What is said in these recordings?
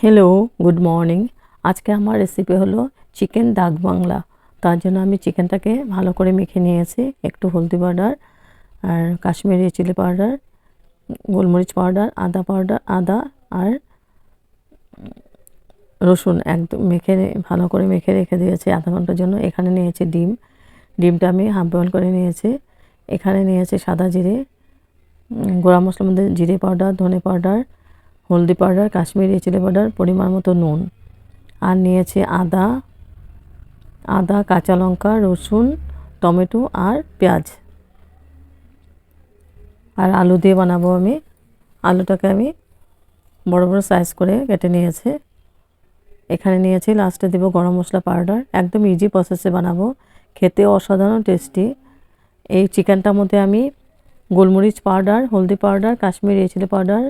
Hello good morning আজকে আমার recipe হলো চিকেন ডাক বাংলা। তার জন্য আমি চিকেনটাকে ভালো করে মেখে নিয়েছি, একটু হলদি পাউডার আর কাশ্মীরি চিলি পাউডার গোলমরিচ পাউডার আদা পাউডার আদা আর রসুন একদম মেখে ভালো করে মেখে রেখে দিয়েছি আধা ঘণ্টার জন্য। এখানে নিয়েছি ডিম। ডিমটা আমি হাফ বয়েল করে নিয়েছি। এখানে নিয়েছি সাদা জিরে গোড়া মশলার মধ্যে জিরে পাউডার ধনে পাউডার হলদি পাউডার কাশ্মীরি চিলি পাউডার পরিমাণ মতো নুন। আর নিয়েছি আদা আদা, কাঁচা লঙ্কা, রসুন, টমেটো আর পেঁয়াজ। আর আলু দিয়ে বানাবো আমি। আলুটাকে আমি বড় বড় সাইজ করে কেটে নিয়েছি। এখানে নিয়েছি লাস্টে দেবো গরম মশলা পাউডার একদম ইজি প্রসেসে বানাবো। খেতে অসাধারণ টেস্টি এই চিকেনটার মধ্যে আমি গোলমরিচ পাউডার হলদি পাউডার কাশ্মীরি চিলি পাউডার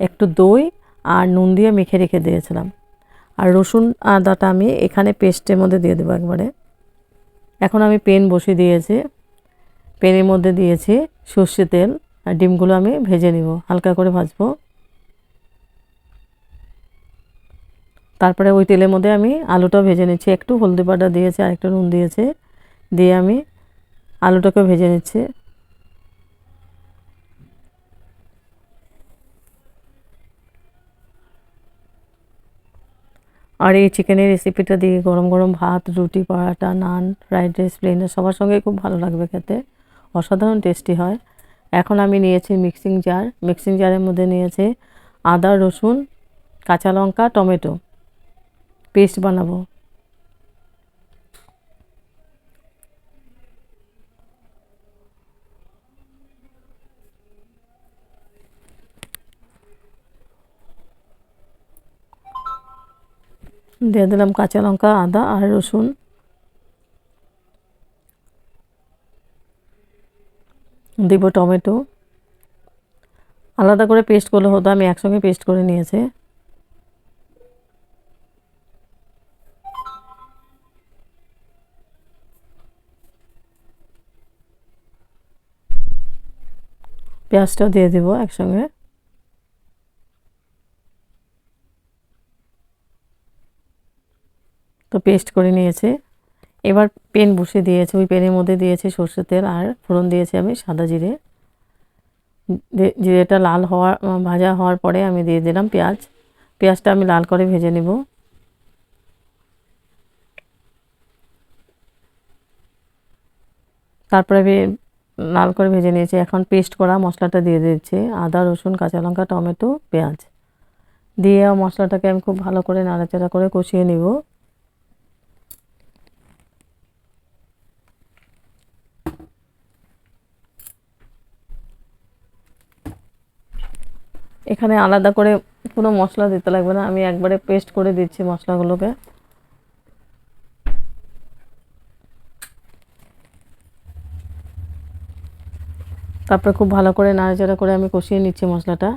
একটু দই আর নুন দিয়ে মেখে রেখে দিয়েছিলাম। আর রসুন আদাটা আমি এখানে পেস্টের মধ্যে দিয়ে দেবো একবারে। এখন আমি পেন বসিয়ে দিয়েছি। পেনের মধ্যে দিয়েছি সর্ষে তেল আর ডিমগুলো আমি ভেজে নিব, হালকা করে ভাজবো। তারপরে ওই তেলের মধ্যে আমি আলুটা ভেজে নিচ্ছি। একটু হলদি পাউডার দিয়েছি আর একটু নুন দিয়েছে। দিয়ে আমি আলুটাকে ভেজে নিচ্ছি। আর এই চিকেনের রেসিপিটা দিয়ে গরম গরম ভাত, রুটি, paratha, naan fried rice plain সবার সঙ্গে খুব ভালো লাগবে খেতে। অসাধারণ টেস্টি হয়। এখন আমি নিয়েছি মিক্সিং জার মিক্সিং জারের মধ্যে নিয়েছি আদা, রসুন, কাঁচা লঙ্কা, টমেটো। পেস্ট বানাবো। দিয়ে দিলাম কাঁচা লঙ্কা, আদা আর রসুন। দিব টমেটো। আলাদা করে পেস্ট করলে হতো, আমি একসঙ্গে পেস্ট করে নিয়েছি। পেঁয়াজটাও দিয়ে দিব একসঙ্গে। তো পেস্ট করে নিয়েছে। এবার পেন বসে দিয়েছে, ওই পেনের মধ্যে দিয়েছে সর্ষের তেল আর ফোড়ন দিয়েছি আমি সাদা জিরে। জিরেটা লাল হওয়ার ভাজা হওয়ার পরে আমি দিয়ে দিলাম পেঁয়াজ। পেঁয়াজটা আমি লাল করে ভেজে নেব। তারপরে আমি লাল করে ভেজে নিয়েছি। এখন পেস্ট করা মশলাটা দিয়ে দিচ্ছি। আদা, রসুন, কাঁচা লঙ্কা, টমেটো, পেঁয়াজ। দিয়ে মশলাটাকে আমি খুব ভালো করে নাড়াচাড়া করে কষিয়ে নিব। এখানে আলাদা করে কোনো মশলা দিতে লাগবে না। আমি একবারে পেস্ট করে দিচ্ছি মশলাগুলোকে। তারপরে খুব ভালো করে নাড়াচাড়া করে আমি কষিয়ে নিচ্ছি মশলাটা।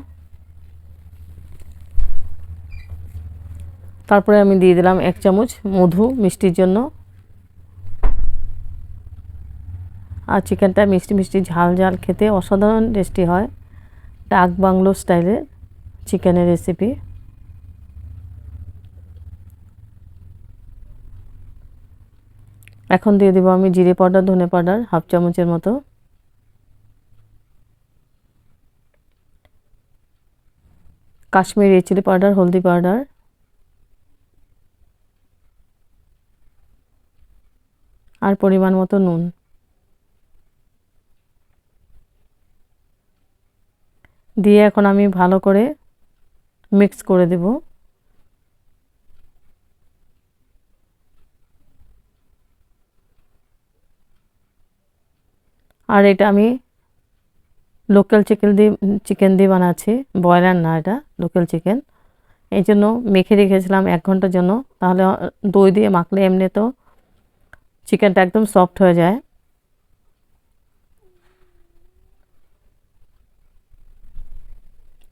তারপরে আমি দিয়ে দিলাম এক চামচ মধু মিষ্টির জন্য। আর চিকেনটা মিষ্টি মিষ্টি ঝাল ঝাল খেতে অসাধারণ টেস্টি হয়। ডাক বাংলো স্টাইলের চিকেনের রেসিপি এখন দিয়ে দেবো আমি জিরে পাউডার, ধনে পাউডার, হাফ চামচের মতো। কাশ্মীরি চিলি পাউডার হলদি পাউডার আর পরিমাণ মতো নুন। দিয়ে এখন আমি ভালো করে মিক্স করে দেব। আর এটা আমি লোকাল চিকেন দিয়ে চিকেন দিয়ে বানাচ্ছি। ব্রয়লার না এটা লোকাল চিকেন এই জন্য মেখে রেখেছিলাম এক ঘণ্টার জন্য। তাহলে দই দিয়ে মাখলে এমনি তো চিকেনটা একদম সফট হয়ে যায়।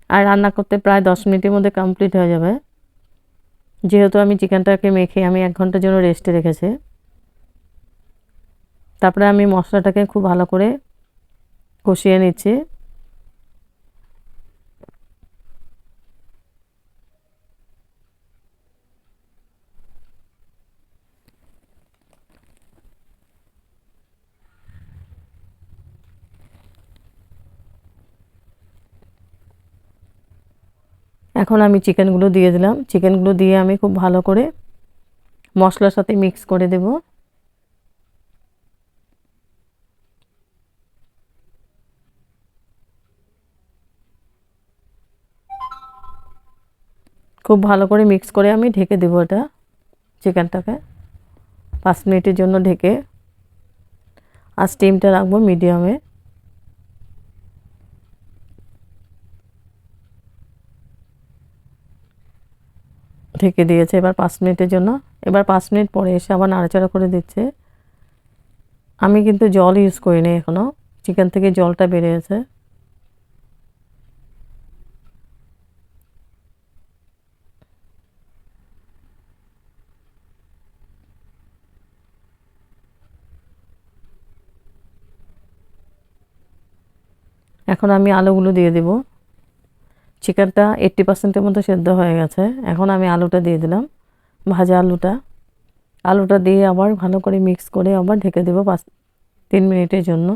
আর রান্না করতে প্রায় দশ মিনিটের মধ্যে কমপ্লিট হয়ে যাবে। যেহেতু আমি চিকেনটাকে মেখে আমি এক ঘণ্টার জন্য রেস্টে রেখেছি। তারপরে আমি মশলাটাকে খুব ভালো করে কষিয়ে নিচ্ছি। এখন আমি চিকেনগুলো দিয়ে দিলাম। চিকেনগুলো দিয়ে আমি খুব ভালো করে মশলার সাথে মিক্স করে দেব। খুব ভালো করে মিক্স করে আমি ঢেকে দেবো এটা চিকেনটাকে। পাঁচ মিনিটের জন্য ঢেকে। আর স্টিমটা রাখব মিডিয়ামে ঢেকে দিয়েছে এবার পাঁচ মিনিটের জন্য। এবার পাঁচ মিনিট পরে এসে আবার নাড়াচাড়া করে দিচ্ছে। আমি কিন্তু জল ইউজ করিনি এখনও চিকেন থেকে জলটা বেরিয়েছে। এখন আমি আলুগুলো দিয়ে দেব। চিকেনটা এইট্টি পার্সেন্টের মতো সেদ্ধ হয়ে গেছে। এখন আমি আলুটা দিয়ে দিলাম, ভাজা আলুটা। আলুটা দিয়ে আবার ভালো করে মিক্স করে আবার ঢেকে দেবো পাঁচ, তিন মিনিটের জন্য।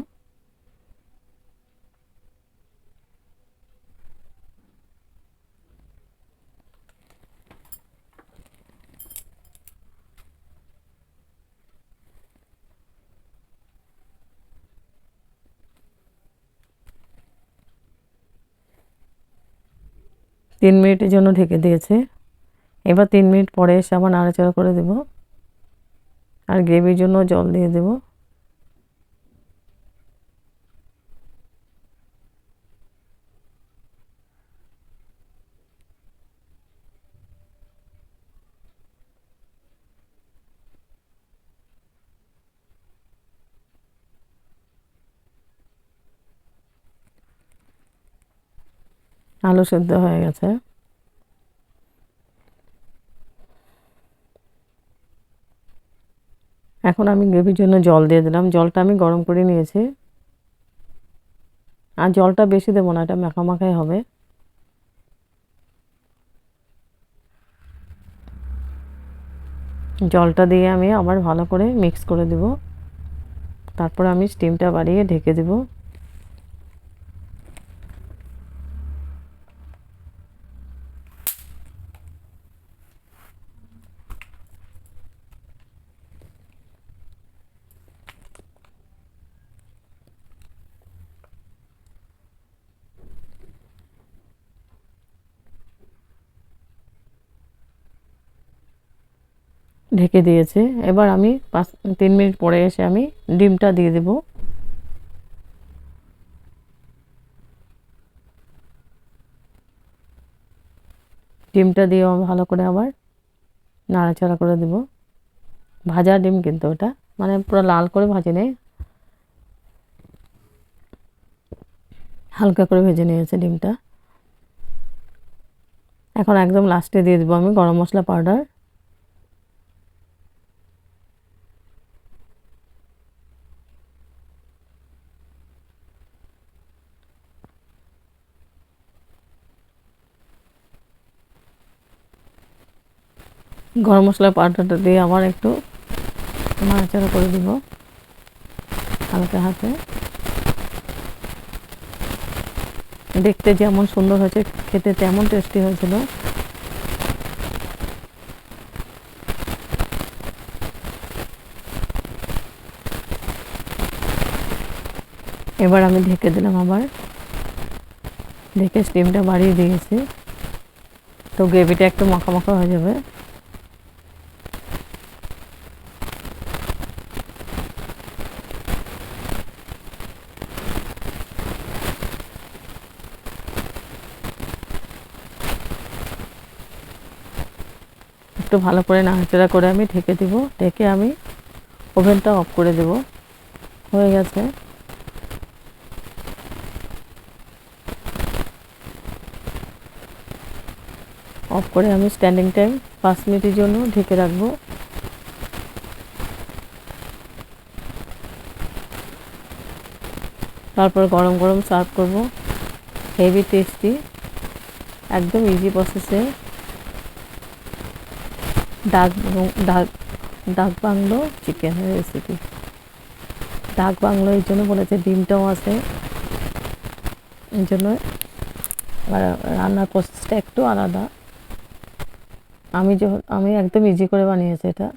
তিন মিনিটের জন্য ঢেকে দিয়েছে। এবার তিন মিনিট পরে এসে আবার নাড়াচাড়া করে দেব। আর গ্রেভির জন্য জল দিয়ে দেব। আলু সেদ্ধ হয়ে গেছে। এখন আমি গ্রেভির জন্য জল দিয়ে দিলাম। জলটা আমি গরম করে নিয়েছি। আর জলটা বেশি দেবো না, এটা মাখামাখাই হবে। জলটা দিয়ে আমি আবার ভালো করে মিক্স করে দেব। তারপর আমি স্টিমটা বাড়িয়ে ঢেকে দেবো। ঢেকে দিয়েছে। এবার আমি পাঁচ, তিন মিনিট পরে এসে আমি ডিমটা দিয়ে দেব। ডিমটা দিয়ে ভালো করে আবার নাড়াচাড়া করে দেব। ভাজা ডিম কিন্তু ওটা মানে পুরো লাল করে ভাজি নেই। হালকা করে ভেজে নিয়েছে ডিমটা। এখন একদম লাস্টে দিয়ে দেবো আমি গরম মশলা পাউডার। গরম মশলার পাউডারটা দিয়ে আবার একটু নাড়াচাড়া করে দিব হালকা হাতে। দেখতে যেমন সুন্দর হয়েছে, খেতে তেমন টেস্টি হয়েছিল। এবার আমি ঢেকে দিলাম আবার। ঢেকে স্টিমটা বাড়িয়ে দিয়েছি। তো গ্রেভিটা একটু মাখা মাখা হয়ে যাবে। একটু ভালো করে নাড়াচাড়া করে আমি ঢেকে দিব। ঢেকে আমি ওভেনটা অফ করে দেব। হয়ে গেছে। অফ করে আমি স্ট্যান্ডিং টাইম পাঁচ মিনিটের জন্য ঢেকে রাখব। তারপর গরম গরম সার্ভ করব। হেভি টেস্টি একদম ইজি প্রসেসে ডাক ডাক ডাক বাংলো চিকেনের রেসিপি ডাক বাংলো এই জন্য বলেছে, ডিমটাও আছে। এই জন্য রান্নার প্রসেসটা একটু আলাদা। আমি যখন, আমি একদম ইজি করে বানিয়েছি এটা।